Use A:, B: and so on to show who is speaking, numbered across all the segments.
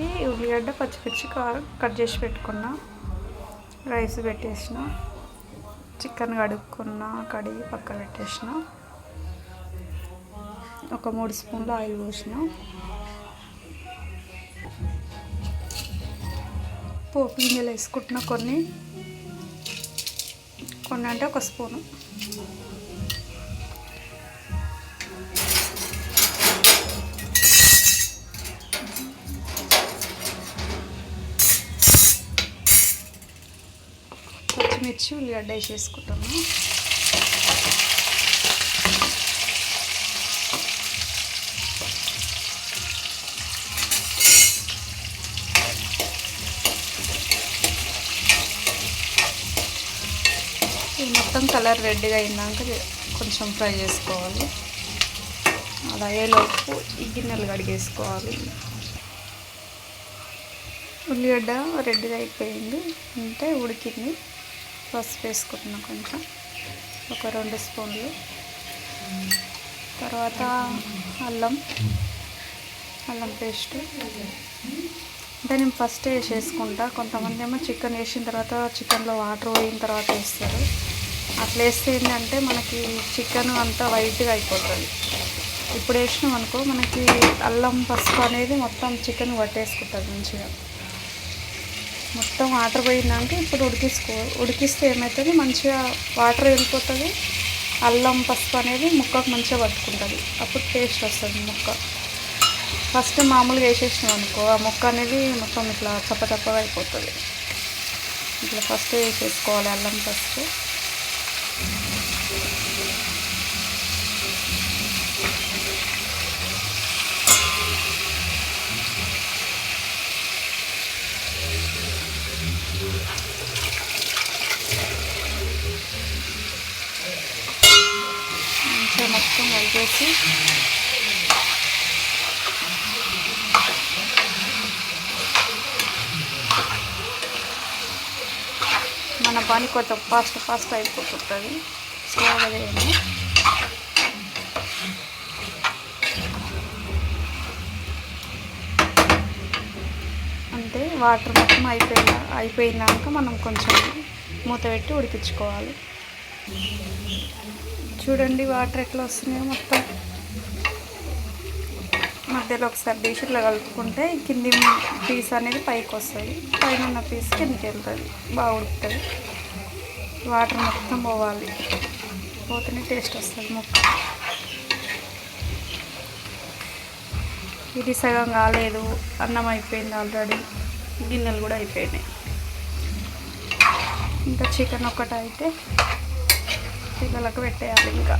A: దానికి ఉల్లిగడ్డ పచ్చిమిర్చి కారం కట్ చేసి పెట్టుకున్నా. రైస్ పెట్టేసిన. చికెన్ కడుక్కున్న కడిగి పక్క పెట్టేసిన. ఒక మూడు స్పూన్లు ఆయిల్ పోసిన. పోపు గింజలు వేసుకుంటున్నా కొన్ని. కొన్ని అంటే ఒక స్పూను. మిర్చి ఉల్లిగడ్డ వేసేసుకుంటాము. ఇది మొత్తం కలర్ రెడ్గా అయినాక కొంచెం ఫ్రై చేసుకోవాలి. అలా అయ్యేలోపు ఈ గిన్నెలు కడిగేసుకోవాలి. ఉల్లిగడ్డ రెడ్గా అయిపోయింది. అంటే ఉడికింది. పసుపు వేసుకుంటున్నాను కొంచెం. ఒక రెండు స్పూన్లు. తర్వాత అల్లం. అల్లం పేస్ట్. అంటే నేను ఫస్ట్ వేసేసుకుంటా. కొంతమంది ఏమో చికెన్ వేసిన తర్వాత చికెన్లో వాటర్ పోయిన తర్వాత వేస్తారు. అట్లా వేస్తే ఏంటంటే మనకి చికెన్ అంతా వైట్గా అయిపోతుంది. ఇప్పుడు వేసినాం అనుకో మనకి అల్లం పసుపు అనేది మొత్తం చికెన్ పట్టేసుకుంటుంది మంచిగా. మొత్తం వాటర్ పోయినాక ఇప్పుడు ఉడికించుకో ఉడికిస్తే ఏమవుతుంది మంచిగా వాటర్ వెళ్ళిపోతుంది. అల్లం పసుపు అనేది ముక్కకు మంచిగా పట్టుకుంటుంది. అప్పుడు టేస్ట్ వస్తుంది ముక్క. ఫస్ట్ మామూలుగా వేసేసినాం అనుకో ఆ ముక్క అనేది మొత్తం ఇట్లా చప్పచప్పగా అయిపోతుంది. ఇట్లా ఫస్ట్ వేసేసుకోవాలి అల్లం పసుపు. మంచిగా మొత్తం కలిపేసి మన పని కొంత ఫాస్ట్ ఫాస్ట్ అయిపోతుంటుంది స్లోగా చేయండి అంటే వాటర్ మొత్తం అయిపోయిన అయిపోయినాక మనం కొంచెం మూత పెట్టి ఉడికించుకోవాలి. చూడండి వాటర్ ఎట్లా వస్తున్నాయో మొత్తం. మధ్యలో ఒకసారి డిష్ ఇట్లా కలుపుకుంటే కింది పీస్ అనేది పైకి వస్తుంది. పైన ఉన్న పీస్ కిందకి వెళ్తుంది. బాగా ఉడుకుతుంది. వాటర్ మొత్తం పోవాలి. పోతేనే టేస్ట్ వస్తుంది ముక్క ఇది సగం కాలేదు. అన్నం అయిపోయింది ఆల్రెడీ. గిన్నెలు కూడా అయిపోయినాయి. ఇంకా చికెన్ ఒకటి అయితే పిల్లలకు పెట్టేయాలి ఇంకా.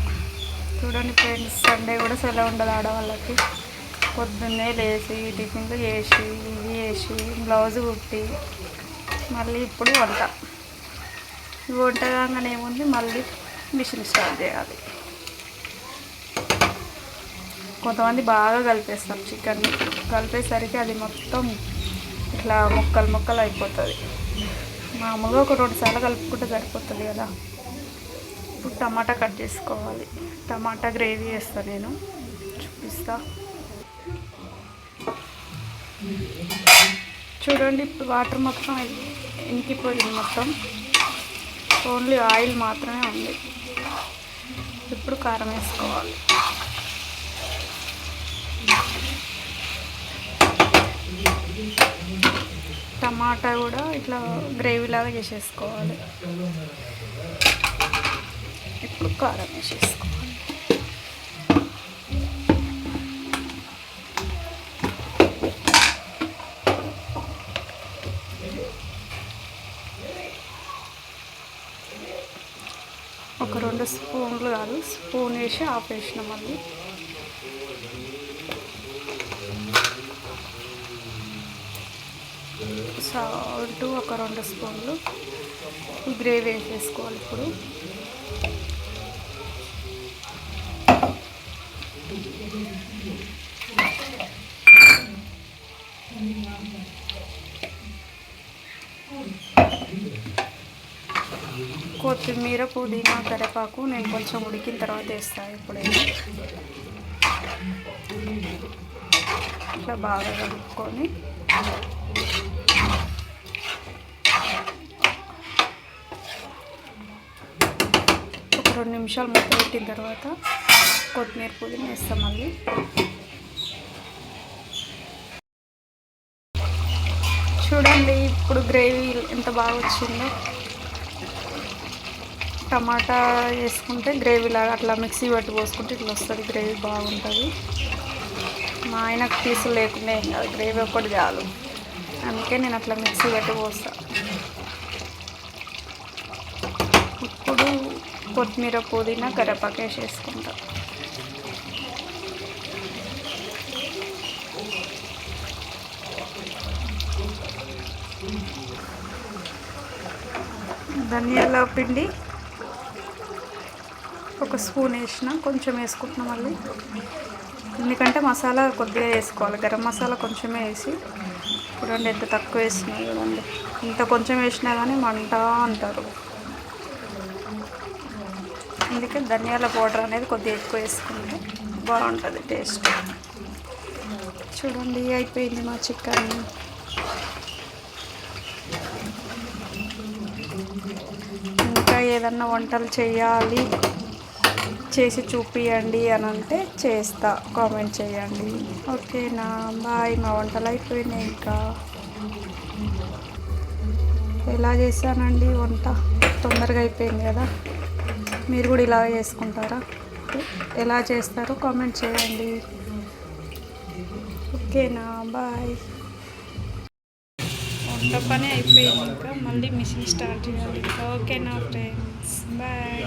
A: చూడండి ఫ్రెండ్స్ సండే కూడా సెలవు ఉండదు ఆడవాళ్ళకి. పొద్దున్నే లేచి టిఫిన్లు చేసి ఇవి చేసి బ్లౌజ్ కుట్టి మళ్ళీ ఇప్పుడు వంట. వంట కాగానే ఏముంది? మళ్ళీ మిషన్ స్టార్ట్ చేయాలి. కొంతమంది బాగా కలిపేస్తారు చికెన్. కలిపేసరికి అది మొత్తం ఇట్లా ముక్కలు ముక్కలు అయిపోతుంది. మామూలుగా ఒక రెండు సార్లు కలుపుకుంటే సరిపోతుంది కదా. ఇప్పుడు టమాటా కట్ చేసుకోవాలి. టమాటా గ్రేవీ వేస్తాను నేను. చూపిస్తా. చూడండి ఇప్పుడు వాటర్ మొత్తం ఇంకిపోయింది మొత్తం. ఓన్లీ ఆయిల్ మాత్రమే ఉంది. ఇప్పుడు కారం వేసుకోవాలి. టమాటా కూడా ఇట్లా గ్రేవీ లాగా చేసేసుకోవాలి. కారం వేసేసుకోవాలి ఒక రెండు స్పూన్లు కాదు స్పూన్ వేసి ఆఫ్ వేసిన మళ్ళీ. సాల్ట్ ఒక రెండు స్పూన్లు. గ్రేవీ వేసేసుకోవాలి ఇప్పుడు. కొత్తిమీర పుదీనా కరివేపాకు నేను కొంచెం ఉడికిన తర్వాత వేస్తాను ఇప్పుడైనా ఇట్లా బాగా కలుపుకొని ఒక రెండు నిమిషాలు మొత్తం పెట్టిన తర్వాత కొత్తిమీర పుదీనా వేస్తాం మళ్ళీ. చూడండి ఇప్పుడు గ్రేవీ ఎంత బాగా వచ్చిందో. టమాటా వేసుకుంటే గ్రేవీ లాగా అట్లా మిక్సీ పట్టి పోసుకుంటే ఇట్లా వస్తుంది గ్రేవీ బాగుంటుంది. మా ఆయనకు పీసులు లేకుండా ఏం కాదు గ్రేవీ ఒక్కటి చాలు. అందుకే నేను అట్లా మిక్సీ పట్టి పోస్తా. ఇప్పుడు కొత్తిమీర పుదీనా కరివేపాకు వేసేసుకుంటా. ధనియాల పిండి. ఒక స్పూన్ వేసిన కొంచెం వేసుకుంటున్నాం మళ్ళీ. ఎందుకంటే మసాలా కొద్దిగా వేసుకోవాలి గరం మసాలా కొంచెమే వేసి. చూడండి ఎంత తక్కువ వేసినా చూడండి. ఇంత కొంచెం వేసినా కానీ మంట అంటారు. అందుకే ధనియాల పౌడర్ అనేది కొద్దిగా ఎక్కువ వేసుకుంటే బాగుంటుంది టేస్ట్. చూడండి అయిపోయింది మా చికెన్. ఇంకా ఏదన్నా వంటలు చేయాలి చేసి చూపియండి అని అంటే చేస్తా. కామెంట్ చేయండి. ఓకేనా? బాయ్. మా వంటలు అయిపోయినాయి ఇంకా. ఎలా చేశానండి వంట? తొందరగా అయిపోయింది కదా? మీరు కూడా ఇలా చేసుకుంటారా? ఎలా చేస్తారో కామెంట్ చేయండి. ఓకేనా? బాయ్. వంట పని అయిపోయింది. ఇంకా మళ్ళీ మిషన్ స్టార్ట్ చేయాలి. ఓకే నా ఫ్రెండ్స్. బాయ్.